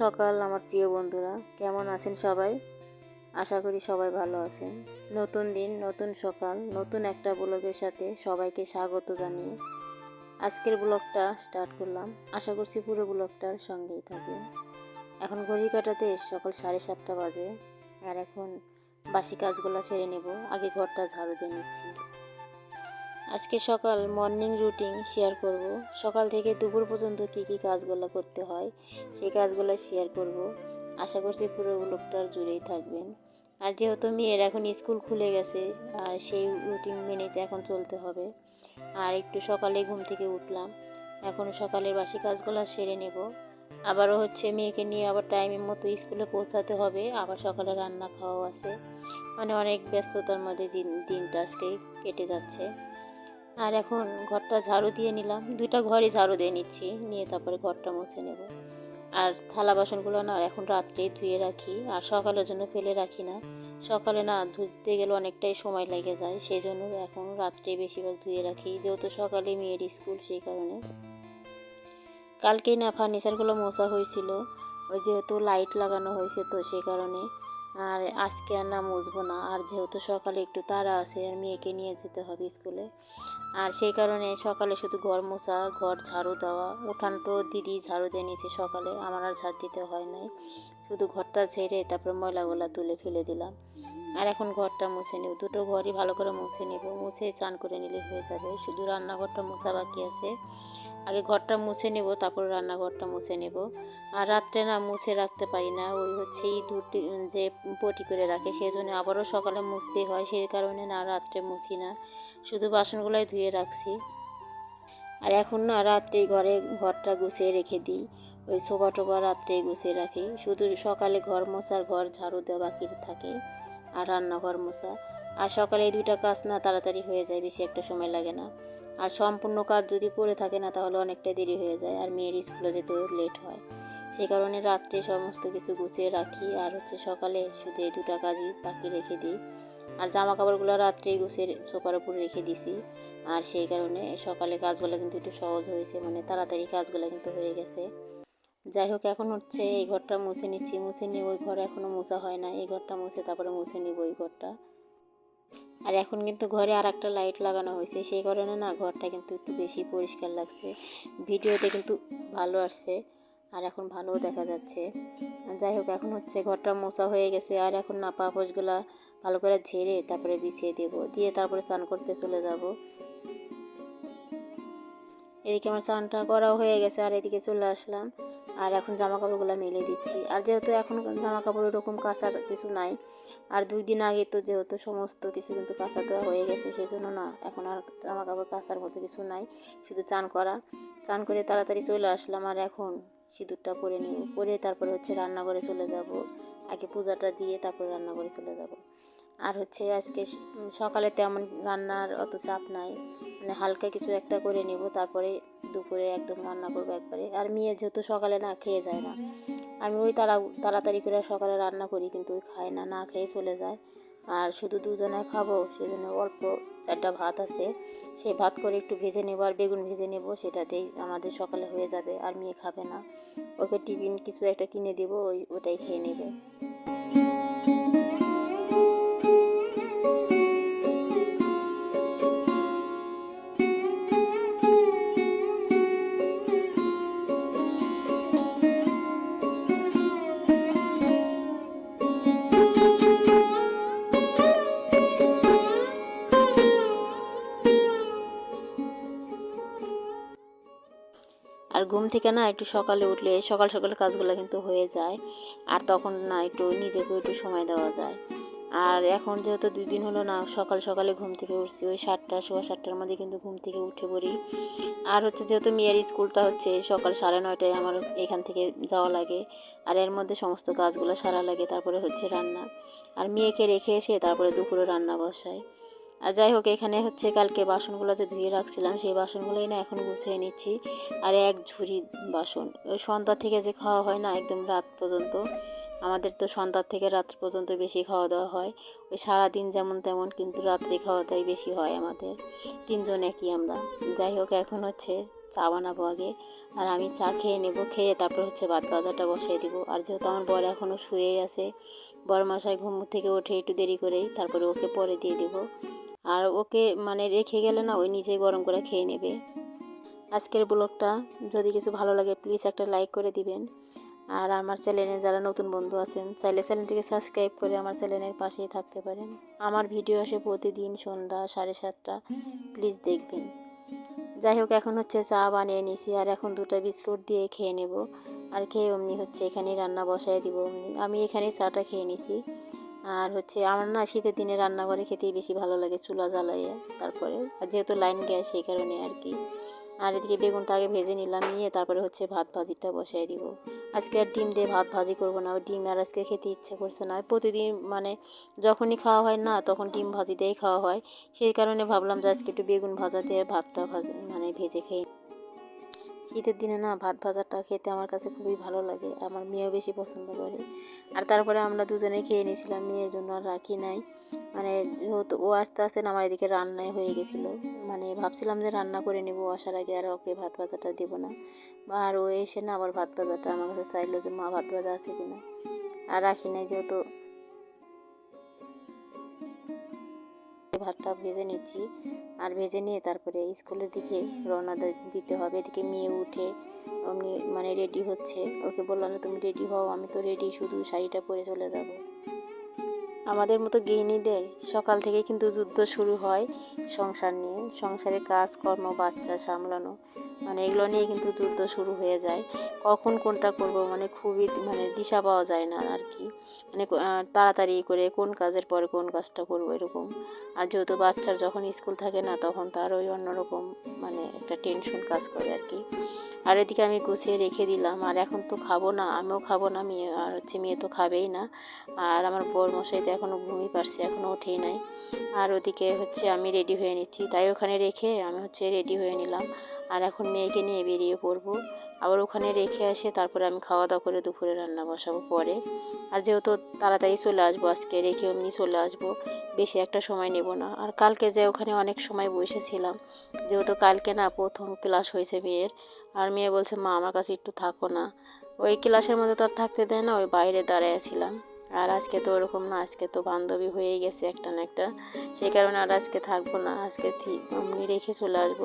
সকাল, আমার প্রিয় বন্ধুরা। কেমন আছেন সবাই? আশা করি সবাই ভালো আছেন। নতুন দিন, নতুন সকাল, নতুন একটা ব্লগের সাথে সবাইকে স্বাগত জানিয়ে আজকের ব্লগটা স্টার্ট করলাম। আশা করছি পুরো ব্লগটার সঙ্গেই থাকবেন। এখন ঘড়ি কাটাতে সকাল সাড়ে সাতটা বাজে, আর এখন বাসি কাজগুলো সেরে নেব। আগে ঘরটা ঝাড়ু দিয়ে নিচ্ছি। আজকে সকাল মর্নিং রুটিন শেয়ার করব। সকাল থেকে দুপুর পর্যন্ত কী কী কাজগুলো করতে হয়, সেই কাজগুলো শেয়ার করব। আশা করছি পুরো ব্লগটার জুড়েই থাকবেন। আর যেহেতু মেয়ের এখন স্কুল খুলে গেছে, আর সেই রুটিন মেনে যে এখন চলতে হবে। আর একটু সকালে ঘুম থেকে উঠলাম। এখন সকালের বাসি কাজগুলো সেরে নেব। আবারও হচ্ছে মেয়েকে নিয়ে আবার টাইমের মতো স্কুলে পৌঁছাতে হবে। আবার সকালে রান্না খাওয়াও আছে। মানে অনেক ব্যস্ততার মধ্যে দিন, দিনটা আজকে কেটে যাচ্ছে। আর এখন ঘরটা ঝাড়ু দিয়ে নিলাম। দুইটা ঘরই ঝাড়ু দিয়ে নিচ্ছি, নিয়ে তারপরে ঘরটা মুছে নেব। আর থালা বাসনগুলো না এখন রাত্রেই ধুয়ে রাখি, আর সকালের জন্য ফেলে রাখি না। সকালে না ধুতে গেলে অনেকটাই সময় লেগে যায় সেই জন্য এখন রাত্রে বেশিরভাগ ধুয়ে রাখি। যেহেতু সকালে মেয়ের স্কুল, সেই কারণে। কালকেই না ফার্নিচারগুলো মোছা হয়েছিল। ওই যেহেতু লাইট লাগানো হয়েছে তো সেই কারণে। আর আজকে আর না মুছবো না। আর যেহেতু সকালে একটু তাড়া আছে, আর মেয়েকে নিয়ে যেতে হবে স্কুলে। আর সেই কারণে সকালে শুধু ঘর মোছা, ঘর ঝাড়ু দেওয়া। উঠানটো দিদি ঝাড়ু দিয়ে নিয়েছে সকালে, আমার আর ঝাড় দিতে হয় নাই। শুধু ঘরটা ঝেড়ে তারপরে ময়লাগুলা তুলে ফেলে দিলাম। আর এখন ঘরটা মুছে নেব। দুটো ঘরই ভালো করে মুছে নেব। মুছে চান করে নিলে হয়ে যাবে। শুধু রান্নাঘরটা মোছা বাকি আছে। আগে ঘরটা মুছে নেব, তারপর রান্নাঘরটা মুছে নেব। আর রাত্রে না মুছে রাখতে পারি না, ওই হচ্ছে ইঁদুরটি যে পটি করে রাখে সেই জন্য আবারও সকালে মুছতে হয়, সেই কারণে না রাত্রে মুছি না। শুধু বাসনগুলোই ধুয়ে রাখছি। আর এখন না রাত্রেই ঘরে ঘরটা গুছিয়ে রেখে দিই। ওই সোফা টোফা রাত্রেই গুছিয়ে রাখি। শুধু সকালে ঘর মোছার ঘর ঝাড়ু দেওয়া বাকি থাকে। আর রান্নাঘর মোছা। আর সকালে এই দুইটা কাজ না তাড়াতাড়ি হয়ে যায়, বেশি একটা সময় লাগে না। আর সম্পূর্ণ কাজ যদি পড়ে থাকে না, তাহলে অনেকটা দেরি হয়ে যায় আর মেয়ের স্কুলে যেতেও লেট হয়। সেই কারণে রাত্রে সমস্ত কিছু গুছিয়ে রাখি আর হচ্ছে সকালে শুধু এই দুটা কাজই বাকি রেখে দিই। আর জামা কাপড়গুলো রাত্রেই গুছিয়ে সোফার উপরে রেখে দিছি। আর সেই কারণে সকালে কাজগুলো কিন্তু একটু সহজ হয়েছে মানে তাড়াতাড়ি কাজগুলো কিন্তু হয়ে গেছে। যাই হোক, এখন হচ্ছে এই ঘরটা মুছে নিচ্ছি। মুছে নিয়ে ওই ঘর এখনও মোছা হয় না এই ঘরটা মুছে, তারপরে মুছে নিব ওই ঘরটা। আর এখন কিন্তু ঘরে আর একটা লাইট লাগানো হয়েছে। সেই কারণে না ঘরটা কিন্তু একটু বেশি পরিষ্কার লাগছে। ভিডিওতে কিন্তু ভালো আসছে। আর এখন ভালোও দেখা যাচ্ছে। যাই হোক, এখন হচ্ছে ঘরটা মোছা হয়ে গেছে। আর এখন না পাপোশগুলা ভালো করে ঝেড়ে তারপরে বিছিয়ে দেবো। দিয়ে তারপরে স্নান করতে চলে যাব। এদিকে আমার চানটা করাও হয়ে গেছে। আর এদিকে চলে আসলাম। আর এখন জামা কাপড়গুলো মেলে দিচ্ছি। আর যেহেতু এখন জামা কাপড় এরকম কাঁচার কিছু নাই, আর দুই দিন আগে তো যেহেতু সমস্ত কিছু কিন্তু কাঁচা দেওয়া হয়ে গেছে সেই জন্য না, এখন আর জামা কাপড় কাঁচার মতো কিছু নাই, শুধু চান করা। চান করে তাড়াতাড়ি চলে আসলাম আর এখন সিঁদুরটা পরে নেব। পরে তারপরে হচ্ছে রান্নাঘরে চলে যাব। আগে পূজাটা দিয়ে তারপরে রান্নাঘরে চলে যাব। আর হচ্ছে আজকে সকালে তেমন রান্নার অত চাপ নাই। মানে হালকা কিছু একটা করে নেব, তারপরে দুপুরে একদম রান্না করব একবারে। আর মেয়ে যেহেতু সকালে না খেয়ে যায় না। আমি ওই তাড়া তাড়াতাড়ি করে সকালে রান্না করি, কিন্তু ওই খায় না না খেয়ে চলে যায়। আর শুধু দুজনে খাব সেই জন্য অল্প চারটা ভাত আছে। সেই ভাত করে একটু ভেজে নেব আর বেগুন ভেজে নেব সেটাতেই আমাদের সকালে হয়ে যাবে, আর মেয়ে খাবে না। ওকে টিফিন কিছু একটা কিনে দেবো, ওই ওটাই খেয়ে নেবে। আর ঘুম থেকে না একটু সকালে উঠলে, সকাল সকাল কাজগুলো কিন্তু হয়ে যায়। আর তখন না একটু নিজেকে একটু সময় দেওয়া যায়। আর এখন যেহেতু দুই দিন হলো না, সকাল সকালে ঘুম থেকে উঠছি, ওই সাতটা, সোয়া সাতটার মধ্যে কিন্তু ঘুম থেকে উঠে পড়ি। আর হচ্ছে যেহেতু মেয়ের স্কুলটা হচ্ছে সকাল সাড়ে নয়টায় আমার এখান থেকে যাওয়া লাগে, আর এর মধ্যে সমস্ত কাজগুলো সারা লাগে, তারপরে হচ্ছে রান্না। আর মেয়েকে রেখে এসে তারপরে দুপুরে রান্না বসায় আর যাই হোক, এখানে হচ্ছে কালকে বাসনগুলো যে ধুয়ে রাখছিলাম, সেই বাসনগুলোই না এখন গুছিয়ে নিচ্ছি। আর এক ঝুড়ি বাসন। সন্ধ্যা থেকে যে খাওয়া হয় না, একদম রাত পর্যন্ত। আমাদের তো সন্ধ্যার থেকে রাত পর্যন্ত বেশি খাওয়া দাওয়া হয়। ওই সারাদিন যেমন তেমন কিন্তু রাত্রে খাওয়া দাওয়াই বেশি হয় আমাদের। তিনজন একই আমরা। যাই হোক, এখন হচ্ছে চা বানাবো আগে। আর আমি চা খেয়ে নেব, খেয়ে তারপর হচ্ছে ভাত বাজারটা বসাই দিব। আর যেহেতু আমার বর এখনও শুয়েই আছে, বর মশাই ঘুম থেকে উঠে একটু দেরি করেই তারপরে ওকে পরে দিয়ে দেবো। আর ওকে মানে রেখে গেলে না ওই নিজেই গরম করে খেয়ে নেবে। আজকের ব্লগটা যদি কিছু ভালো লাগে প্লিজ একটা লাইক করে দিবেন। আর আমার চ্যানেলে যারা নতুন বন্ধু আছেন, চাইলে চ্যানেলটিকে সাবস্ক্রাইব করে আমার চ্যানেলের পাশেই থাকতে পারেন। আমার ভিডিও আসে প্রতিদিন সন্ধ্যা সাড়ে সাতটা প্লিজ দেখবেন। যাই হোক, এখন হচ্ছে চা বানিয়ে নিছি, আর এখন দুটো বিস্কুট দিয়ে খেয়ে নেব। আর খেয়ে অমনি হচ্ছে এখানেই রান্না বসাই দিব অমনি। আমি এখানেই চাটা খেয়ে নিছি। আর হচ্ছে আমার না শীতের দিনে রান্না করে খেতেই বেশি ভালো লাগে, চুলা জ্বালাইয়ে তারপরে। আর যেহেতু লাইন গ্যাস, সেই কারণে আর কি। আর এদিকে বেগুনটা আগে ভেজে নিলাম, নিয়ে তারপরে হচ্ছে ভাত ভাজিটা বসাই দিব। আজকে আর ডিম দিয়ে ভাত ভাজি করব না ডিম আর আজকে খেতে ইচ্ছে করছে না। প্রতিদিন মানে যখনই খাওয়া হয় না, তখন ডিম ভাজি দিয়েই খাওয়া হয়। সেই কারণে ভাবলাম যে আজকে একটু বেগুন ভাজা দিয়ে ভাতটা ভাজে মানে ভেজে খেয়ে শীতের দিনে না ভাত ভাজাটা খেতে আমার কাছে খুবই ভালো লাগে, আমার মেয়েও বেশি পছন্দ করে। আর তারপরে আমরা দুজনে খেয়ে নিয়েছিলাম, মেয়ের জন্য আর রাখি নাই। মানে যেহেতু ও আস্তে আস্তে আমার এদিকে রান্নাই হয়ে গেছিল মানে ভাবছিলাম যে রান্না করে নেব, আসার আগে আর ওকে ভাত ভাজাটা দেবো না। আর ও এসে না আবার ভাত ভাজাটা আমার কাছে চাইলো যে, মা, ভাত ভাজা আছে কিনা? আর রাখি নাই যেহেতু ভাতটা ভেজে নিচ্ছি। আর ভেজে নিয়ে তারপরে স্কুলের দিকে রওনা দিতে হবে। এদিকে মেয়ে উঠে অমনি মানে রেডি হচ্ছে। ওকে বললাম তুমি রেডি হও, আমি তো রেডি শুধু শাড়িটা পরে চলে যাব। আমাদের মতো গৃহিণীদের সকাল থেকে কিন্তু যুদ্ধ শুরু হয় সংসার নিয়ে। সংসারের কাজকর্ম, বাচ্চা সামলানো মানে এগুলো নিয়ে কিন্তু যুদ্ধ শুরু হয়ে যায়। কখন কোনটা করব মানে খুবই মানে দিশা পাওয়া যায় না আর কি। মানে তাড়াতাড়ি করে কোন কাজের পরে কোন কাজটা করব এরকম। আর যেহেতু বাচ্চার যখন স্কুল থাকে না, তখন তার ওই অন্যরকম মানে একটা টেনশন কাজ করে আর কি। আর এদিকে আমি গুছিয়ে রেখে দিলাম। আর এখন তো খাব না, আমিও খাব না, মেয়ে আর হচ্ছে মেয়ে তো খাবেই না। আর আমার বর মশাই তো এখনও ঘুমিয়ে পারছে, এখনও ওঠেই নাই। আর ওদিকে হচ্ছে আমি রেডি হয়ে নিচ্ছি। তাই ওখানে রেখে আমি হচ্ছে রেডি হয়ে নিলাম। আর এখন মেয়েকে নিয়ে বেরিয়ে পড়ব। আবার ওখানে রেখে আসে তারপরে আমি খাওয়া দাওয়া করে দুপুরে রান্না বসাবো পরে। আর যেহেতু তাড়াতাড়ি চলে আসব আজকে, রেখে এমনি চলে আসব, বেশি একটা সময় নেব না। আর কালকে যে ওখানে অনেক সময় বসেছিলাম, যেহেতু কালকে না প্রথম ক্লাস হয়েছে মেয়ের, আর মেয়ে বলছে, মা, আমার কাছে একটু থাকো না। ওই ক্লাসের মধ্যে তো আর থাকতে দেয় না, ওই বাইরে দাঁড়াইছিলাম আর আজকে তো ওরকম না, আজকে তো বান্ধবী হয়ে গেছে একটা না একটা। সেই কারণে আর আজকে থাকব না, আজকে আমি রেখে চলে আসব।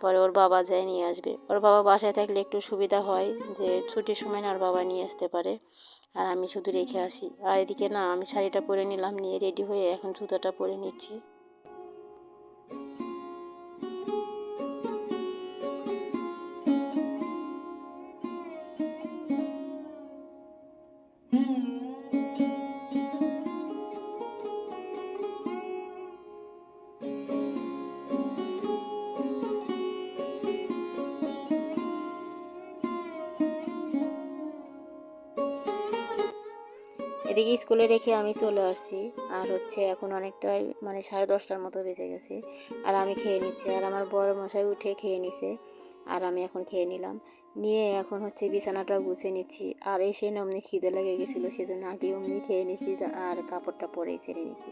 পরে ওর বাবা যায় নিয়ে আসবে। ওর বাবা বাসায় থাকলে একটু সুবিধা হয় যে ছুটির সময় না ওর বাবা নিয়ে আসতে পারে। আর আমি শুধু রেখে আসি। আর এদিকে না, আমি শাড়িটা পরে নিলাম, নিয়ে রেডি হয়ে এখন জুতোটা পরে নিচ্ছি। এদিকে স্কুলে রেখে আমি চলে আসছি। আর হচ্ছে এখন অনেকটাই মানে সাড়ে দশটার মতো বেজে গেছে। আর আমি খেয়ে নিচ্ছি। আর আমার বড় মশাই উঠে খেয়ে নিছে। আর আমি এখন খেয়ে নিলাম। নিয়ে এখন হচ্ছে বিছানাটা গুছিয়ে নিচ্ছি। আর এসে অমনি খিদে লেগে গেছিল, সেজন্য আগে অমনি খেয়ে নিছি। আর কাপড়টা পরে ছেড়ে নিছি।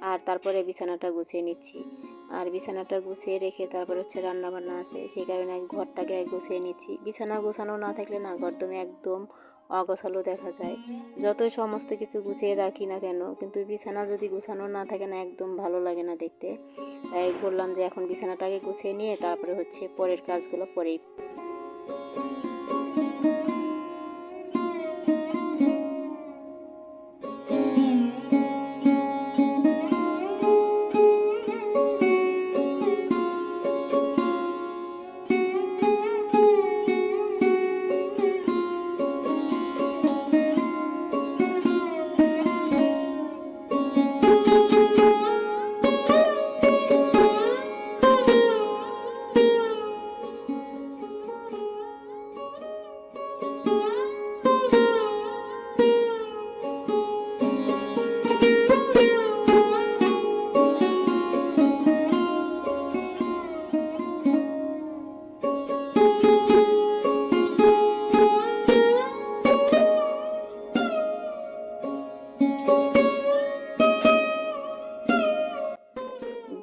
আর তারপরে বিছানাটা গুছিয়ে নিচ্ছি। আর বিছানাটা গুছিয়ে রেখে তারপরে হচ্ছে রান্না বান্না আছে, সেই কারণে ঘরটাকে গুছিয়ে নিচ্ছি। বিছানা গোছানো না থাকলে না ঘরদমে একদম অগোছালো দেখা যায়। যতই সমস্ত কিছু গুছিয়ে রাখি না কেন, কিন্তু বিছানা যদি গুছানো না থাকে না, একদম ভালো লাগে না দেখতে। তাই বললাম যে এখন বিছানাটাকে গুছিয়ে নিয়ে তারপরে হচ্ছে পরের কাজগুলো পরেই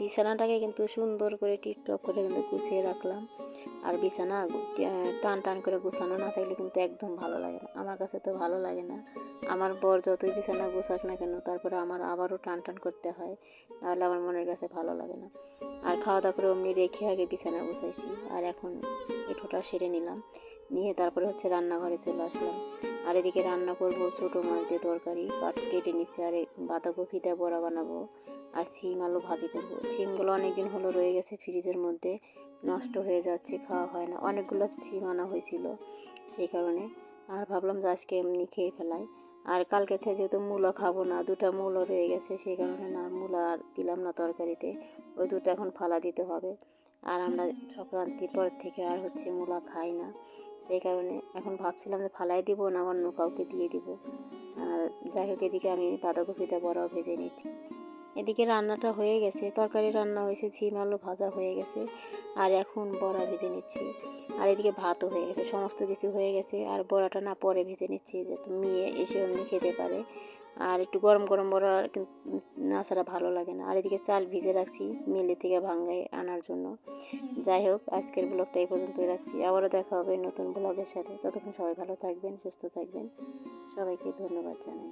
বিছানাটাকে কিন্তু সুন্দর করে টিপটপ করে কিন্তু গুছিয়ে রাখলাম। আর বিছানা টান টান করে গুছানো না থাকলে কিন্তু একদম ভালো লাগে না। আমার কাছে তো ভালো লাগে না। আমার বর যতই বিছানা গুছাক না কেন, তারপরে আমার আবারও টান টান করতে হয়। নাহলে আমার মনের কাছে ভালো লাগে না। আর খাওয়া দাওয়া করে অমনি রেখে আগে বিছানা গুছাইছি। আর এখন এঠোটা সেরে নিলাম। নিয়ে তারপরে হচ্ছে রান্নাঘরে চলে আসলাম। আর এদিকে রান্না করব ছোটো মাছ দিয়ে তরকারি। কাট কেটে নিচ্ছে আর বাঁধাকপি দিয়ে বড়া বানাবো। আর সিম আলু ভাজি করব। সিমগুলো অনেক দিন হলো রয়ে গেছে ফ্রিজের মধ্যে। নষ্ট হয়ে যাচ্ছে, খাওয়া হয় না। অনেকগুলো সিম আনা হয়েছিল সেই কারণে। আর ভাবলাম যে আজকে এমনি খেয়ে ফেলাই। আর কালকে থেকে যেহেতু মূলো খাব না, দুটো মূলো রয়ে গেছে সেই কারণে না, মূলা আর দিলাম না তরকারিতে। ওই দুটো এখন ফালা দিতে হবে। আর আমরা সংক্রান্তির পর থেকে আর হচ্ছে মূলা খাই না। সেই কারণে এখন ভাবছিলাম যে ফালাই দিব না, অন্য কাউকে দিয়ে দিব। আর যাই হোক, এদিকে আমি বাঁধাকপিটা বড় ভেজে নিচ্ছি। এদিকে রান্নাটা হয়ে গেছে। তরকারি রান্না হয়েছে, ঝিম আলু ভাজা হয়ে গেছে, আর এখন বড়া ভেজে নিচ্ছি। আর এদিকে ভাতও হয়ে গেছে, সমস্ত কিছু হয়ে গেছে। আর বড়াটা না পরে ভেজে নিচ্ছি যাতে মেয়ে এসে অমনি খেতে পারে। আর একটু গরম গরম বড়া না ছাড়া ভালো লাগে না। আর এদিকে চাল ভিজে রাখছি, মিলে থেকে ভাঙ্গায় আনার জন্য। যাই হোক, আজকের ব্লগটা এই পর্যন্তই রাখছি। আবারও দেখা হবে নতুন ব্লগের সাথে। ততক্ষণ সবাই ভালো থাকবেন, সুস্থ থাকবেন। সবাইকে ধন্যবাদ জানাই।